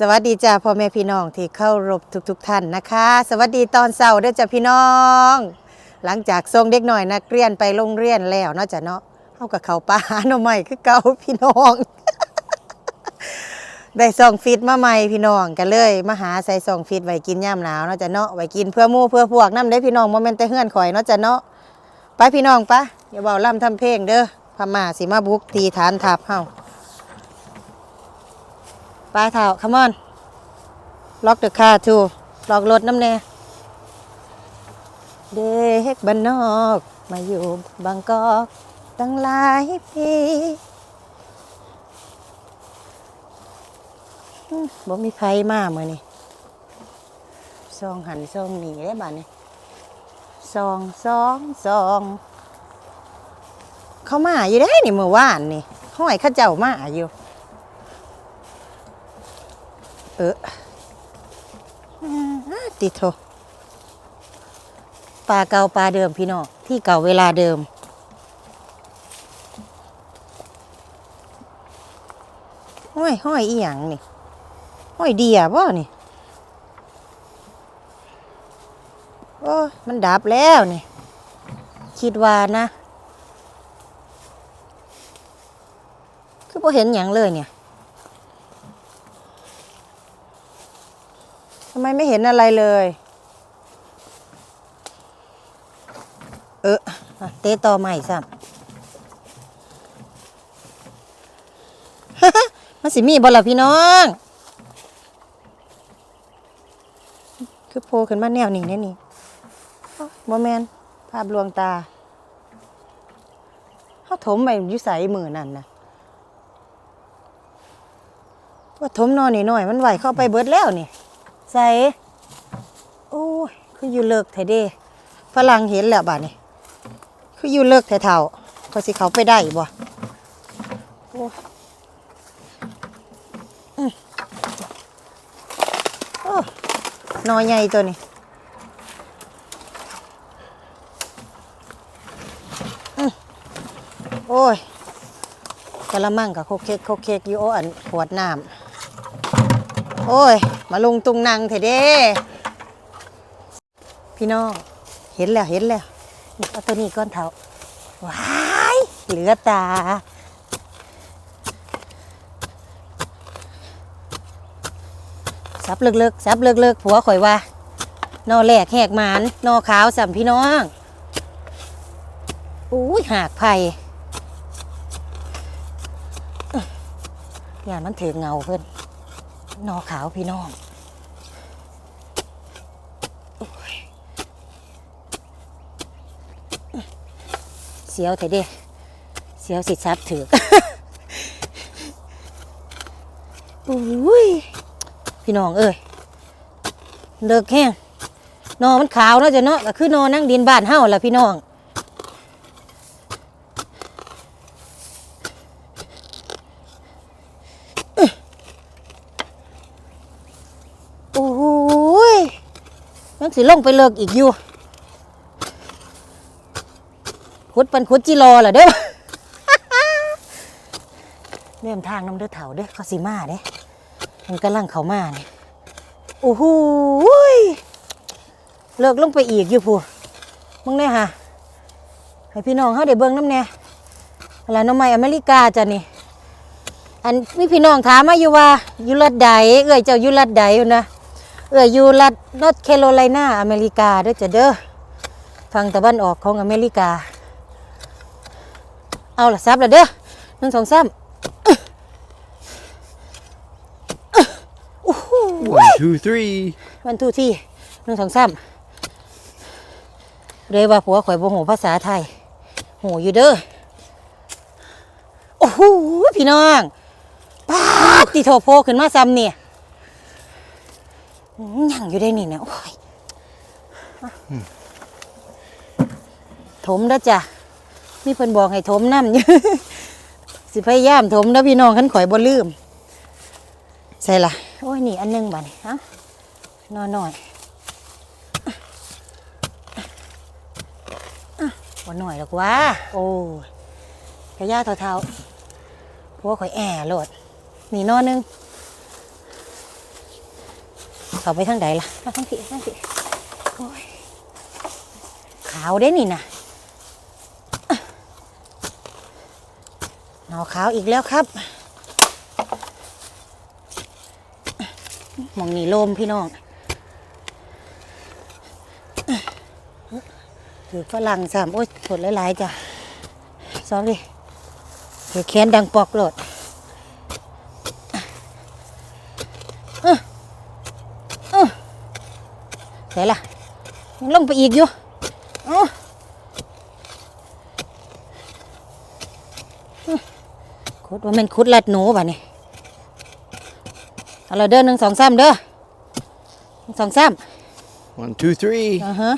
สวัสดีจ้าพ่อแม่พี่น้องที่เข้ารบทุกๆทท่านนะคะ สวัสดีตอนเช้าด้อจ้าพี่น้อง หลังจากส่งเด็กหน่อยนะักเรียนไปโรงเรียนแล้วเนาะจ้ะเนาะเฮากับเขาป่าหน่อใหม่คือเก่าพี่น้อง ได้ซองฟิตมาใหม่พี่น้องกันเลยมาหาใส่ซองฟิตไว้กินย่ามหนาวเนาะจ้ะเนาะไว้กินเพื่อมู่เพื่อพวกน้ำได้พี่น้องโมเมนต์แต่เฮือนข่อยเนาะจ้ะเนาะไปพี่น้องปะอย่าเบาล่ำทำเพลงเด้อพม่าสิมาบุกตีฐานทัพเฮา ไปเถ่า come on ล็อกเดอะคาร์ทูล็อกรถน้ำแน่เด็กบ้านนอก มาอยู่บางกอกตั้งหลายปีบ่มีไผมาเมื่อนี่ซองหันซองหนีได้บ้านนี้ซองซองซองเขามาอยู่ได้นี่เมื่อวานนี่ห้อยข้าเจ้ามาอยู่ เออติดโทปลาเก่าปลาเดิมพี่น้องที่เก่าเวลาเดิม ห้อยห้อยอีหยังนี่ ห้อยเดียบ่นี่ โอ้มันดับแล้วนี่ คิดว่านะ คือพอเห็นหยังเลยเนี่ย ทำไมไม่เห็นอะไรเลย เออเตะต่อใหม่ซ้ำมันสิมีบ่ล่ะพี่น้อง คือโผล่ขึ้นมาแนวนี้แน่นี่เอ้าบ่แมนภาพลวงตาเขาถมไปยู่ใสมือนั่นนะว่าถมนอนนี่หน่อย มันไหวเข้าไปเบิดแล้วนี่ ใสโอ้ยคืออยู่เลิกแท้เด้ฝรั่งเห็นแล้วบาดนี่คืออยู่เลิกแถวๆเขาสิเขาไปได้บ่โอ้อืมโอ้นอใหญ่ตัวนี้โอ้ยกะละมังกับโคเค้กโคเคกอยู่โอ้อันขวดน้ำโอ้ย มาลงตุงนางเถอะเด้ พี่น้องเห็นแล้วเห็นแล้วเอาตัวนี้ก้อนเท้าว้ายเหลือตาซับเลิกๆซับเลิกๆผัวข่อยว่านอแหลกแหกหมานนอขาวสัมพี่น้องอุ้ยหากไผ่ยานมันถือเงาเพิ่นนอขาวพี่น้อง เสียวเถอะเด้เสียวสิซับถืออุ้ยพี่น้องเอ้ยเลิกแห้งนอมันขาวเนาะจ้ะเนาะก็คือนอนั่งดินบ้านเฮาล่ะพี่น้องโอ้ยยังสิลงไปเลิกอีกอยู่ ขุดเปันขุดจิรอเหรอเด้อเริ่มทางน้ำเด้อเถาเด้อเขาสิมาเด้มันกำลังเขามาเนี่ยโอ้โหยเลิกลงไปอีกอยู่พูมึงเนี่ยฮะให้พี่น้องเขาได้เบิ่งน้ำเนี่ยอะไรน้องใหม่อเมริกาจ้ะนี่อันมีพี่น้องถามมาอยู่ว่าอยู่รัฐใดเอ้ยเจ้าอยู่รัฐใดอยู่นะเอ้ยอยู่รัฐนอร์ทแคโรไลนาอเมริกาเด้อจ้ะเด้อฝั่งตะวันออกของอเมริกา เอาละซับละเด้อหนึ่งสองสาม One, two, three. วันทูที่หนึ่งสองสามเรียกว่าผัวข่อยบ่หูภาษาไทยหูอยู่เด้อโอ้โหพี่น้องป้าดติโทโพขึ้นมาซ้ำเนี่ยอื้อยังอยู่ได้นี่เนี่ยโอ้ยถมแล้วจ้ะ มีเพิ่นบอกให้ถมน้ำอยู่ สิพยายามถมแล้วพี่น้องขันข่อยบ่ลืม ใส่ละโอ้ยนี่อันหนึงบ่นี่ฮะนอนหน่อยอะบ่หน่อยหรอกวะโอ้ยกระยาเท่าๆพวกข่อยแอ่โลดนี่นอนหนึงเขาไปทางใดล่ะมาทางพี่ทางพี่โอ้ยขาวเด้นี่นะ หนอขาวอีกแล้วครับมองนี่ลมพี่น้องถือฝรั่งสามโอ้ยผดหลาย ๆ จ้ะสองดิถือแขนดังปอกโหลดไหนล่ะลงไปอีกอยู่เอ้า คุดว่ามันคุดลัดหนูป่ะนี่เอาละเด้อหนึ่งสองสามเด้อหนึ่งสองสาม One, two, three. อ่าฮะ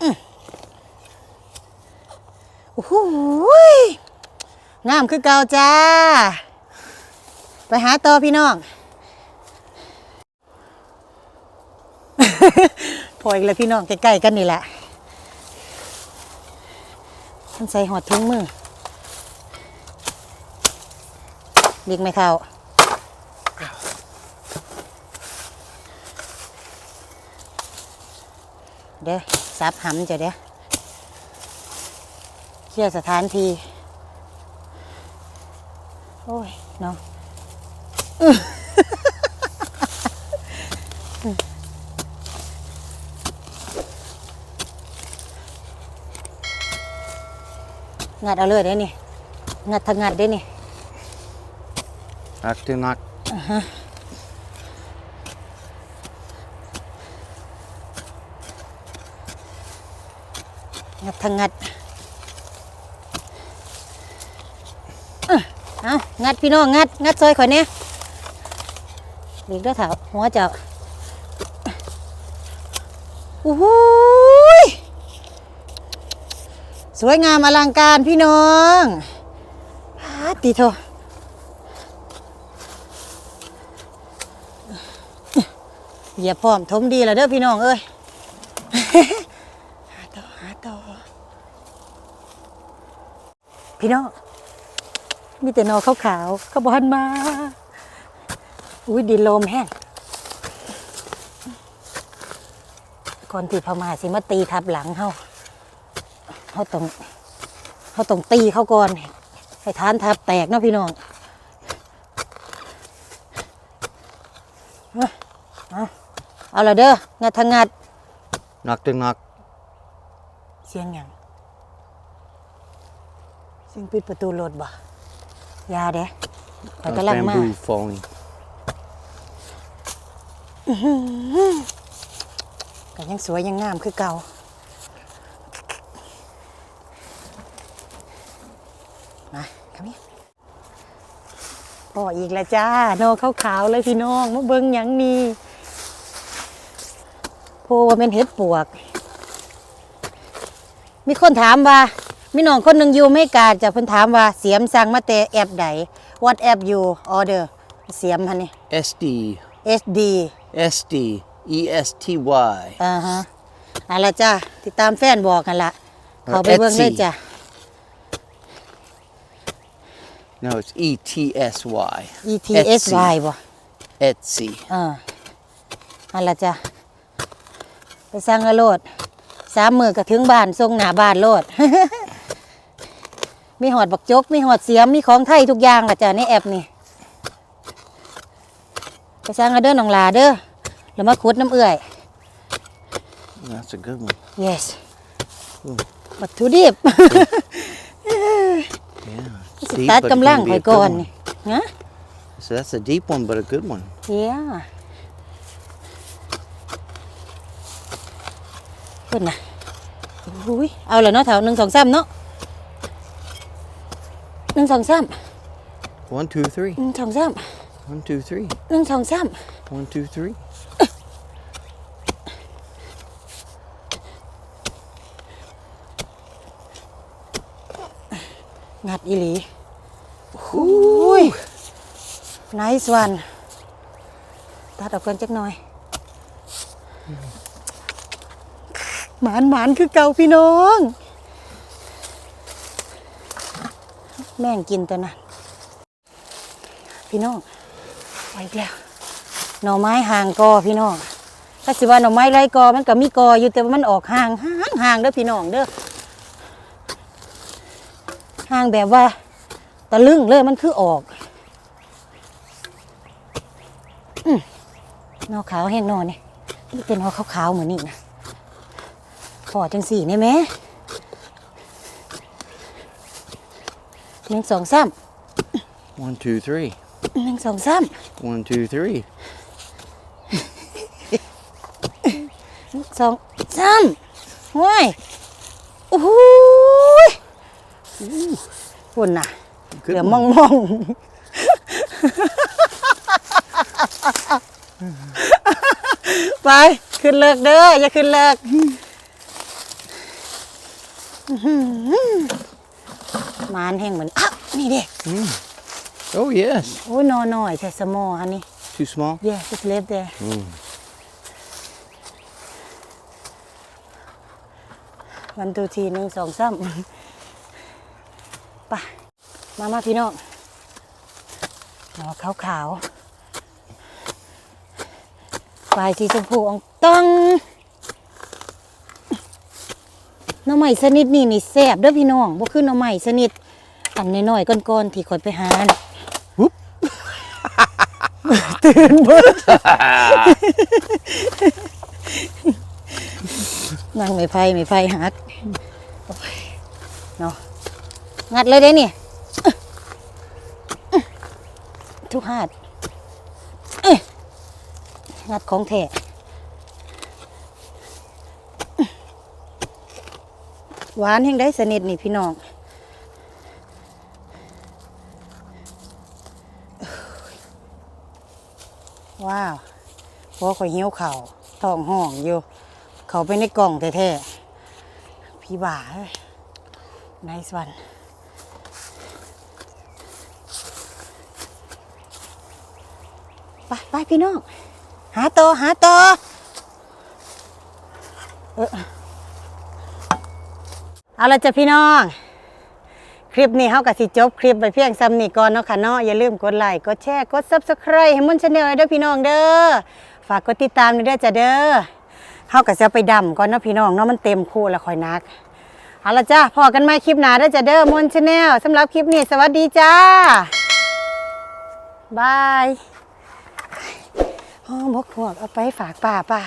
อืมโอ้โหยงามคือเก่าจ้า ไปหาต่อพี่น้องพออีกแล้วพี่น้องใกล้ๆกันนี่แหละ ต้องใส่หอดถุงมือเรีกไม่เข้าเด้อซับหำจะเด้อเคลียร์สถานที โอ้ยเนาะ งัดเอาเลยได้นี่ งัดทางงัดได้นี่ Knock to knock. งัดทางงัดอื้อเอางัดพี่น้องงัด งัดซอยข่อยเนี่ยหลีกด้วยเถาหัวเจ้าโอ้โหย สวยงามอลังการพี่น้องฮาติโทเหยียบพร้อมทมดีแล้วเด้อพี่น้องเอ้ยหาต่อหาต่อพี่น้อง มีแต่นอขาวขาวเขาบอนมา อุ้ยดินลมแห้งก่อนที่พม่าสิมาตีทับหลังเขา เขาต้องเขาต้องตีเขาก่อน ให้ทานทับแตกเนาะพี่น้องเอาเอาเอาละเด้องัดทางงัด Knock to knock. เสียงหยังเสียงปิดประตูรถบ่อยาเด้ข่อย That's กำลังมา bamboo falling. ก็ยังสวยยังงามคือเก่ามาคำนี้ พออีกแล้วจ้าโนขาวๆเลยพี่น้องมาเบิ่งหยังนี่โพว่าเป็นเห็ดปวก มีคนถามว่า มีน้องคนหนึ่งอยู่ไม่กาจะเพิ่นถามว่าเสียมสั่งมาแต่แอปใด what app you order เสียมฮะนี่ SD. SD SD. E S T Y. อ่าฮะเอาละจ้าติดตามแฟนบอกกันละเขาไปเบิ่งเลย Etsy จ้ะ No, it's E T S Y. E T S Y บ่ Etsy. อ่าเอาละจ้ะไปสั่งกระโลดสามมือก็ถึงบ้านส่งหน้าบ้านโลด มีหอดบักจก มีหอดเสียม มีของไทยทุกอย่างละจ้ะในแอปนี่ไปสั่งกระเด้อน้องหลาเด้อแล้วมาขุดน้ำเอื่อย That's a good one. yes วัตถุดิบ Yeah. สิ Deep, ตัด but กำลัง gonna ข่ be อย a ก่อน good นี่ one. ฮะ So that's a deep one, but a good one. เฮียเพิ่นน่ะอุ้ยเอาเลยเนาะแถวหนึ่งสองสามเนาะหนึ่งสองสาม One, two, three. หนึ่งสองสาม One, two, three. หนึ่งสองสาม One, two, three. งัดอีหลี อุ้ย nice one ตัดออกก่อนจักหน่อยหมานหมานคือเก่าพี่น้อง แม่งกินตัวนั้นพี่น้องไปอีกแล้วหน่อไม้ห่างกอพี่น้องถ้าสิว่าหน่อไม้ไรกอมันก็มีกออยู่แต่ว่ามันออกห่างห่างห่างเด้อพี่น้องเด้อห่างแบบว่า ตะลึงเลยมันคือออกอืมหนอขาวแห้งหนอนี่นี่เป็นหนอขาวๆเหมือนนี่นะพอจังสี่นี่ไหมหนึ่งสองสาม One, two, three. หนึ่งสองสาม One, two, three. สองสามห้วยโอ้โหยปุ่นน่ะ Good เหลือ one. มองมองไป ขึ้นเลิกเด้ออย่าขึ้นเลิกอื้อหือมานแห้งเหมือนอ้าวนี่เด็ก Oh, yes. โอ้ยนอนหน่อยแต่สมอฮันนี่ Too small? yeah just live there Mm. one two three หนึ่งสองสามไป มามาพี่น้องเอาขาวขาวๆปลายสีชมพูอองต้องหน้องใหม่สนิทนี่นี่แซ่บเด้อพี่น้องบ่คือหน้องใหม่สนิทอันน้อยๆก้อนๆที่คอยไปหาน่ะ Whoop. ตื่นเบิดนั่งไม่ไฟไม่ไฟหักโอ้ยเนาะงัดเลยเด้นี่ ทุกหาดเอ้ยงัดของแท้หวานแห่งได้สนิทนี่พี่น้องว้าวพอข่อยเหี่ยวเข่าท้องห้องอยู่ เขาไปในกล่องแท้ๆพี่บ่าเฮ้ย nice one ไปไปพี่น้องหาต่อหาต่อเออเอาละจ้ะพี่น้อง คลิปนี้เฮากับสิจบคลิปไปเพียงซ้ำนี่ก่อนเนาะค่ะเนาะอย่าลืมกดไลค์กดแชร์กด Subscribe ให้มุนชาแนลเด้อพี่น้องเด้อฝากกดติดตามด้วยเด้อจ้ะเด้อเฮาก็จะไปดำก่อนเนาะพี่น้องเนาะมันเต็มคู่ล้วค่อยนักเอาละจ้าพอกันใหม่คลิปหน้าเด้อจ้ะเด้อมุนชาแนลสำหรับคลิปนี้สวัสดีจ้าบาย ห้องบกหวกเอาไปฝากป่าป่า